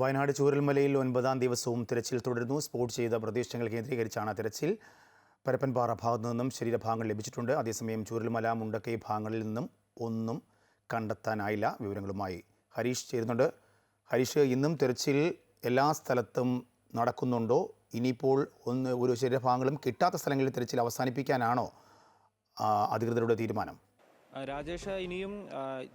വയനാട് ചൂരൽമലയിൽ ഒൻപതാം ദിവസവും തിരച്ചിൽ തുടരുന്നു. സ്പോട്ട് ചെയ്ത പ്രദേശങ്ങൾ കേന്ദ്രീകരിച്ചാണ് തിരച്ചിൽ. പരപ്പൻപാറ ഭാഗത്തു നിന്നും ശരീരഭാഗങ്ങൾ ലഭിച്ചിട്ടുണ്ട്. അതേസമയം ചൂരൽമല മുണ്ടക്കൈ ഭാഗങ്ങളിൽ നിന്നും ഒന്നും കണ്ടെത്താനായില്ല. വിവരങ്ങളുമായി ഹരീഷ് ചേരുന്നുണ്ട്. ഹരീഷ് ഇന്നും തിരച്ചിൽ എല്ലാ സ്ഥലത്തും നടക്കുന്നുണ്ടോ? ഇനിയിപ്പോൾ ഒന്ന് ഒരു ശരീരഭാഗങ്ങളും കിട്ടാത്ത സ്ഥലങ്ങളിൽ തിരച്ചിൽ അവസാനിപ്പിക്കാനാണോ അധികൃതരുടെ തീരുമാനം? രാജേഷ് ഇനിയും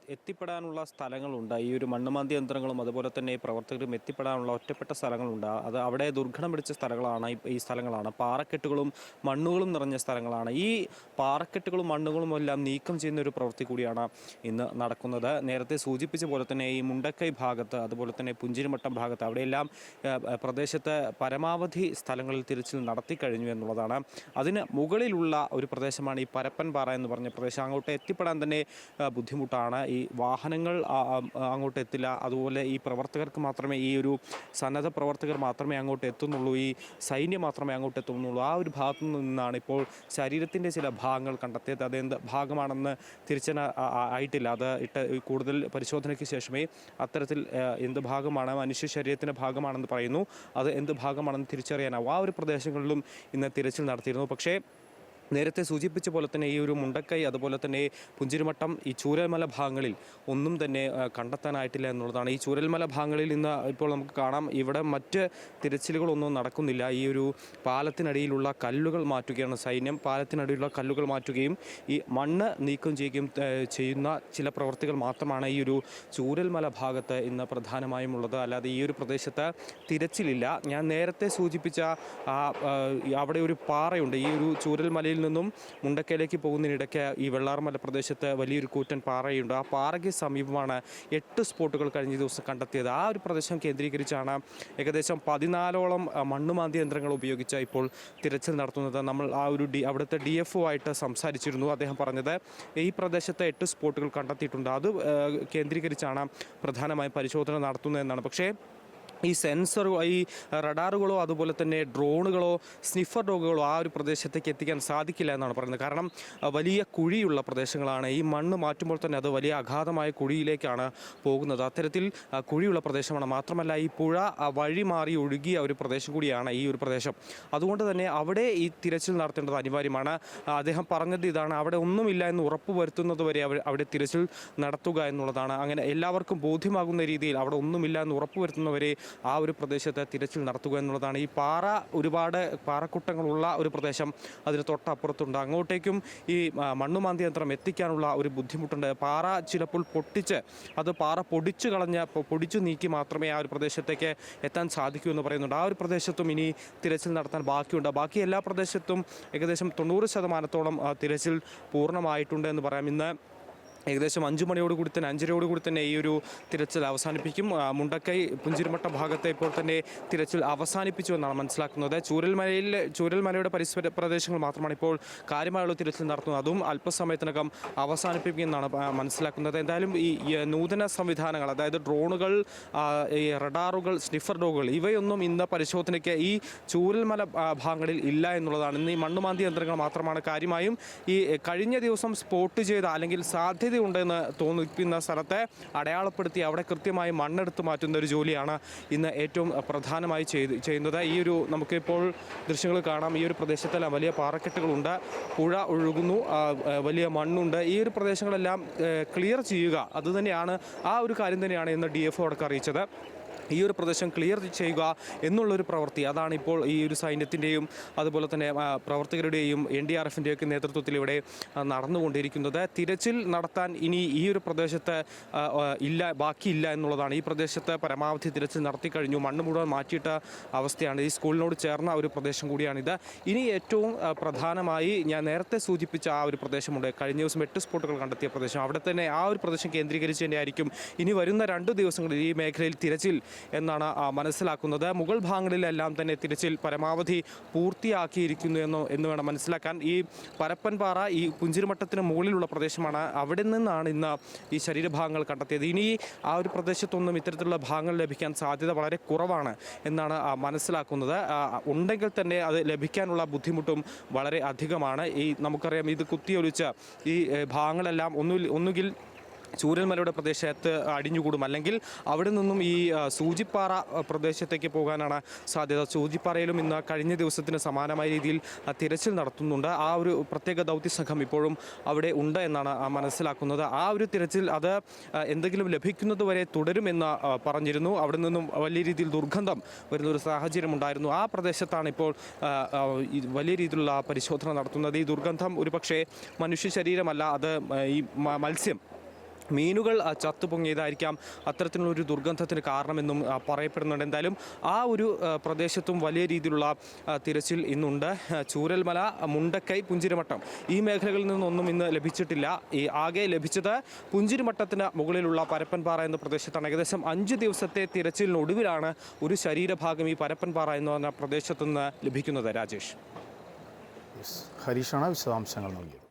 എത്തിപ്പെടാനുള്ള സ്ഥലങ്ങളുണ്ട്. ഈ ഒരു മണ്ണുമാന്തി യന്ത്രങ്ങളും അതുപോലെ തന്നെ പ്രവർത്തകരും എത്തിപ്പെടാനുള്ള ഒറ്റപ്പെട്ട സ്ഥലങ്ങളുണ്ട്. അത് അവിടെ ദുർഘടം പിടിച്ച സ്ഥലങ്ങളാണ് ഈ- സ്ഥലങ്ങളാണ്. പാറക്കെട്ടുകളും മണ്ണുകളും നിറഞ്ഞ സ്ഥലങ്ങളാണ്. ഈ പാറക്കെട്ടുകളും മണ്ണുകളും എല്ലാം നീക്കം ചെയ്യുന്ന ഒരു പ്രവൃത്തി കൂടിയാണ് ഇന്ന് നടക്കുന്നത്. നേരത്തെ സൂചിപ്പിച്ച പോലെ തന്നെ ഈ മുണ്ടക്കൈ ഭാഗത്ത് അതുപോലെ തന്നെ പുഞ്ചിരിമട്ടം ഭാഗത്ത് അവിടെയെല്ലാം പ്രദേശത്ത് പരമാവധി സ്ഥലങ്ങളിൽ തിരച്ചിൽ നടത്തി കഴിഞ്ഞു എന്നുള്ളതാണ്. അതിന് മുകളിലുള്ള ഒരു പ്രദേശമാണ് ഈ പരപ്പൻപാറ എന്ന് പറഞ്ഞ പ്രദേശം. അങ്ങോട്ട് എത്തിപ്പെടാൻ തന്നെ ബുദ്ധിമുട്ടാണ്. ഈ വാഹനങ്ങൾ അങ്ങോട്ട് എത്തില്ല. അതുപോലെ ഈ പ്രവർത്തകർക്ക് മാത്രമേ ഈ ഒരു സന്നദ്ധ പ്രവർത്തകർ മാത്രമേ അങ്ങോട്ട് എത്തുന്നുള്ളൂ. ഈ സൈന്യം മാത്രമേ അങ്ങോട്ട് എത്തുന്നുള്ളൂ. ആ ഒരു ഭാഗത്തു നിന്നാണ് ഇപ്പോൾ ശരീരത്തിന്റെ ചില ഭാഗങ്ങൾ കണ്ടെത്തിയത്. അതെന്ത് ഭാഗമാണെന്ന് തിരിച്ചന ആയിട്ടില്ല. അത് ഇട്ട് കൂടുതൽ പരിശോധനയ്ക്ക് ശേഷമേ അത്തരത്തിൽ എന്ത് ഭാഗമാണ് മനുഷ്യ ശരീരത്തിന്റെ ഭാഗമാണെന്ന് പറയുന്നു. അത് എന്ത് ഭാഗമാണെന്ന് തിരിച്ചറിയാനാവും. ആ ഒരു പ്രദേശങ്ങളിലും ഇന്ന് തിരച്ചിൽ നടത്തിയിരുന്നു. പക്ഷേ നേരത്തെ സൂചിപ്പിച്ച പോലെ തന്നെ ഈ ഒരു മുണ്ടക്കൈ അതുപോലെ തന്നെ പുഞ്ചിരിമട്ടം ഈ ചൂരൽമല ഭാഗങ്ങളിൽ ഒന്നും തന്നെ കണ്ടെത്താനായിട്ടില്ല എന്നുള്ളതാണ്. ഈ ചൂരൽമല ഭാഗങ്ങളിൽ നിന്ന് ഇപ്പോൾ നമുക്ക് കാണാം ഇവിടെ മറ്റ് തിരച്ചിലുകളൊന്നും നടക്കുന്നില്ല. ഈ ഒരു പാലത്തിനടിയിലുള്ള കല്ലുകൾ മാറ്റുകയാണ് സൈന്യം. പാലത്തിനടിയിലുള്ള കല്ലുകൾ മാറ്റുകയും ഈ മണ്ണ് നീക്കം ചെയ്യുകയും ചെയ്യുന്ന ചില പ്രവർത്തികൾ മാത്രമാണ് ഈ ഒരു ചൂരൽമല ഭാഗത്ത് ഇന്ന് പ്രധാനമായും ഉള്ളത്. അല്ലാതെ ഈ ഒരു പ്രദേശത്ത് തിരച്ചിലില്ല. ഞാൻ നേരത്തെ സൂചിപ്പിച്ച അവിടെ ഒരു പാറയുണ്ട്. ഈ ഒരു ചൂരൽമലയിൽ നിന്നും മുണ്ടക്കയിലേക്ക് പോകുന്നതിനിടയ്ക്ക് ഈ വെള്ളാർമല പ്രദേശത്ത് വലിയൊരു കൂറ്റൻ പാറയുണ്ട്. ആ പാറയ്ക്ക് സമീപമാണ് എട്ട് സ്പോട്ടുകൾ കഴിഞ്ഞ ദിവസം കണ്ടെത്തിയത്. ആ ഒരു പ്രദേശം കേന്ദ്രീകരിച്ചാണ് ഏകദേശം പതിനാലോളം മണ്ണ് മണ്ണുമാന്തി യന്ത്രങ്ങൾ ഉപയോഗിച്ച് ഇപ്പോൾ തിരച്ചിൽ നടത്തുന്നത്. നമ്മൾ ആ ഒരു ഡി അവിടുത്തെ ഡി എഫ് ആയിട്ട് സംസാരിച്ചിരുന്നു അദ്ദേഹം പറഞ്ഞത്. ഈ പ്രദേശത്തെ എട്ട് സ്പോട്ടുകൾ കണ്ടെത്തിയിട്ടുണ്ട്. അത് കേന്ദ്രീകരിച്ചാണ് പ്രധാനമായും പരിശോധന നടത്തുന്നതെന്നാണ് പക്ഷേ ഈ സെൻസർ ഈ റഡാറുകളോ അതുപോലെ തന്നെ ഡ്രോണുകളോ സ്നിഫർ ഡോഗുകളോ ആ ഒരു പ്രദേശത്തേക്ക് എത്തിക്കാൻ സാധിക്കില്ല എന്നാണ് പറയുന്നത്. കാരണം വലിയ കുഴിയുള്ള പ്രദേശങ്ങളാണ്. ഈ മണ്ണ് മാറ്റുമ്പോൾ തന്നെ അത് വലിയ അഗാധമായ കുഴിയിലേക്കാണ് പോകുന്നത്. അത്തരത്തിൽ കുഴിയുള്ള പ്രദേശമാണ്. മാത്രമല്ല ഈ പുഴ വഴി മാറി ഒഴുകിയ ഒരു പ്രദേശം കൂടിയാണ് ഈ ഒരു പ്രദേശം. അതുകൊണ്ട് തന്നെ അവിടെ ഈ തിരച്ചിൽ നടത്തേണ്ടത് അനിവാര്യമാണ്. അദ്ദേഹം പറഞ്ഞത് ഇതാണ്. അവിടെ ഒന്നുമില്ല എന്ന് ഉറപ്പ് വരുത്തുന്നത് വരെ അവിടെ തിരച്ചിൽ നടത്തുക എന്നുള്ളതാണ്. അങ്ങനെ എല്ലാവർക്കും ബോധ്യമാകുന്ന രീതിയിൽ അവിടെ ഒന്നുമില്ല എന്ന് ഉറപ്പ് വരുത്തുന്നവരെ ആ ഒരു പ്രദേശത്തെ തിരച്ചിൽ നടത്തുക എന്നുള്ളതാണ്. ഈ പാറ ഒരുപാട് പാറക്കുട്ടങ്ങളുള്ള ഒരു പ്രദേശം. അതിന് തൊട്ടപ്പുറത്തുണ്ട്. അങ്ങോട്ടേക്കും ഈ മണ്ണുമാന്തി യന്ത്രം എത്തിക്കാനുള്ള ഒരു ബുദ്ധിമുട്ടുണ്ട്. പാറ ചിലപ്പോൾ പൊട്ടിച്ച് അത് പാറ പൊടിച്ചു കളഞ്ഞ് പൊടിച്ചു നീക്കി മാത്രമേ ആ ഒരു പ്രദേശത്തേക്ക് എത്താൻ സാധിക്കൂ എന്ന് പറയുന്നുണ്ട്. ആ ഒരു പ്രദേശത്തും ഇനി തിരച്ചിൽ നടത്താൻ ബാക്കിയുണ്ട്. ബാക്കി എല്ലാ പ്രദേശത്തും ഏകദേശം തൊണ്ണൂറ് ശതമാനത്തോളം തിരച്ചിൽ പൂർണമായിട്ടുണ്ട് എന്ന് പറയാം. ഇന്ന് ഏകദേശം അഞ്ചു മണിയോട് കൂടി തന്നെ അഞ്ചരയോട് കൂടി തന്നെ ഈ ഒരു തിരച്ചിൽ അവസാനിപ്പിക്കും. മുണ്ടക്കൈ പുഞ്ചിരിമട്ട ഭാഗത്തെ ഇപ്പോൾ തന്നെ തിരച്ചിൽ അവസാനിപ്പിച്ചു എന്നാണ് മനസ്സിലാക്കുന്നത്. ചൂരൽമലയിൽ ചൂരൽമലയുടെ പരിസര പ്രദേശങ്ങൾ മാത്രമാണ് ഇപ്പോൾ കാര്യമായുള്ള തിരച്ചിൽ നടത്തുന്നത്. അതും അല്പസമയത്തിനകം അവസാനിപ്പിക്കുമെന്നാണ് മനസ്സിലാക്കുന്നത്. എന്തായാലും ഈ നൂതന സംവിധാനങ്ങൾ അതായത് ഡ്രോണുകൾ ഈ റഡാറുകൾ സ്നിഫർ ഡോഗുകൾ ഇവയൊന്നും ഇന്ന് പരിശോധനയ്ക്ക് ഈ ചൂരൽമല ഭാഗങ്ങളിൽ ഇല്ല എന്നുള്ളതാണ്. ഇന്ന് ഈ മണ്ണുമാന്തി യന്ത്രങ്ങൾ മാത്രമാണ് കാര്യമായും ഈ കഴിഞ്ഞ ദിവസം സ്പോട്ട് ചെയ്ത അല്ലെങ്കിൽ സാധ്യതയുണ്ടെന്ന് തോന്നിപ്പിക്കുന്ന സ്ഥലത്തെ അടയാളപ്പെടുത്തി അവിടെ കൃത്യമായി മണ്ണെടുത്ത് മാറ്റുന്ന ഒരു ജോലിയാണ് ഇന്ന് ഏറ്റവും പ്രധാനമായി ചെയ്ത് ചെയ്യുന്നത്. ഈ ഒരു നമുക്കിപ്പോൾ ദൃശ്യങ്ങൾ കാണാം. ഈ ഒരു പ്രദേശത്തെല്ലാം വലിയ പാറക്കെട്ടുകളുണ്ട്. പുഴ ഒഴുകുന്നു. വലിയ മണ്ണുണ്ട്. ഈ ഒരു പ്രദേശങ്ങളെല്ലാം ക്ലിയർ ചെയ്യുക അതുതന്നെയാണ് ആ ഒരു കാര്യം തന്നെയാണ് ഇന്ന് ഡി എഫ് അടക്കം അറിയിച്ചത്. ഈ ഒരു പ്രദേശം ക്ലിയർ ചെയ്യുക എന്നുള്ളൊരു പ്രവൃത്തി. അതാണ് ഇപ്പോൾ ഈ ഒരു സൈന്യത്തിന്റെയും അതുപോലെ തന്നെ പ്രവർത്തകരുടെയും എൻ ഡി ആർ എഫിന്റെയൊക്കെ നേതൃത്വത്തിൽ ഇവിടെ നടന്നുകൊണ്ടിരിക്കുന്നത്. തിരച്ചിൽ നടത്താൻ ഇനി ഈ ഒരു പ്രദേശത്ത് ഇല്ല ബാക്കിയില്ല എന്നുള്ളതാണ്. ഈ പ്രദേശത്ത് പരമാവധി തിരച്ചിൽ നടത്തി കഴിഞ്ഞു. മണ്ണ് മുഴുവൻ മാറ്റിയിട്ട അവസ്ഥയാണ്. ഈ സ്കൂളിനോട് ചേർന്ന ഒരു പ്രദേശം കൂടിയാണിത്. ഇനി ഏറ്റവും പ്രധാനമായി ഞാൻ നേരത്തെ സൂചിപ്പിച്ച ആ ഒരു പ്രദേശമുണ്ട്. കഴിഞ്ഞ ദിവസം എട്ട് സ്പോട്ടുകൾ കണ്ടെത്തിയ പ്രദേശം. അവിടെ തന്നെ ആ ഒരു പ്രദേശം കേന്ദ്രീകരിച്ച് തന്നെയായിരിക്കും ഇനി വരുന്ന രണ്ട് ദിവസങ്ങളിൽ ഈ മേഖലയിൽ തിരച്ചിൽ എന്നാണ് മനസ്സിലാക്കുന്നത്. മുഗൾ ഭാഗങ്ങളിലെല്ലാം തന്നെ തിരച്ചിൽ പരമാവധി പൂർത്തിയാക്കിയിരിക്കുന്നു എന്ന് എന്ന് വേണം മനസ്സിലാക്കാൻ. ഈ പരപ്പൻപാറ ഈ പുഞ്ചിരിമട്ടത്തിന് മുകളിലുള്ള പ്രദേശമാണ്. അവിടെ നിന്നാണ് ഇന്ന് ഈ ശരീരഭാഗങ്ങൾ കണ്ടെത്തിയത്. ഇനി ആ ഒരു പ്രദേശത്തൊന്നും ഇത്തരത്തിലുള്ള ഭാഗങ്ങൾ ലഭിക്കാൻ സാധ്യത വളരെ കുറവാണ് എന്നാണ് മനസ്സിലാക്കുന്നത്. ഉണ്ടെങ്കിൽ തന്നെ അത് ലഭിക്കാനുള്ള ബുദ്ധിമുട്ടും വളരെ അധികമാണ്. ഈ നമുക്കറിയാം ഇത് കുത്തിയൊലിച്ച് ഈ ഭാഗങ്ങളെല്ലാം ഒന്നു ഒന്നുകിൽ ചൂരൽമലയുടെ പ്രദേശത്ത് അടിഞ്ഞുകൂടും. അല്ലെങ്കിൽ അവിടെ നിന്നും ഈ സൂചിപ്പാറ പ്രദേശത്തേക്ക് പോകാനാണ് സാധ്യത. സൂചിപ്പാറയിലും ഇന്ന് കഴിഞ്ഞ ദിവസത്തിന് സമാനമായ രീതിയിൽ തിരച്ചിൽ നടത്തുന്നുണ്ട്. ആ ഒരു പ്രത്യേക ദൗത്യ സംഘം ഇപ്പോഴും അവിടെ ഉണ്ട് എന്നാണ് മനസ്സിലാക്കുന്നത്. ആ ഒരു തിരച്ചിൽ അത് എന്തെങ്കിലും ലഭിക്കുന്നത് വരെ തുടരുമെന്ന് പറഞ്ഞിരുന്നു. അവിടെ നിന്നും വലിയ രീതിയിൽ ദുർഗന്ധം വരുന്ന ഒരു സാഹചര്യം ഉണ്ടായിരുന്നു. ആ പ്രദേശത്താണ് ഇപ്പോൾ വലിയ രീതിയിലുള്ള പരിശോധന നടത്തുന്നത്. ഈ ദുർഗന്ധം ഒരുപക്ഷെ മനുഷ്യ ശരീരമല്ല അത് ഈ മത്സ്യം മീനുകൾ ചത്തുപൊങ്ങിയതായിരിക്കാം. അത്തരത്തിലുള്ള ഒരു ദുർഗന്ധത്തിന് കാരണമെന്നും പറയപ്പെടുന്നുണ്ട്. എന്തായാലും ആ ഒരു പ്രദേശത്തും വലിയ രീതിയിലുള്ള തിരച്ചിൽ ഇന്നുണ്ട്. ചൂരൽമല മുണ്ടക്കൈ പുഞ്ചിരിമട്ടം ഈ മേഖലകളിൽ നിന്നൊന്നും ഇന്ന് ലഭിച്ചിട്ടില്ല. ഈ ആകെ ലഭിച്ചത് പുഞ്ചിരിമട്ടത്തിന് മുകളിലുള്ള പരപ്പൻപാറ എന്ന പ്രദേശത്താണ്. ഏകദേശം അഞ്ച് ദിവസത്തെ തിരച്ചിലിനൊടുവിലാണ് ഒരു ശരീരഭാഗം ഈ പരപ്പൻപാറ എന്ന് പറഞ്ഞ പ്രദേശത്തുനിന്ന് ലഭിക്കുന്നത്. രാജേഷ്. ഹരീഷാണ് വിശദാംശങ്ങൾ നൽകിയത്.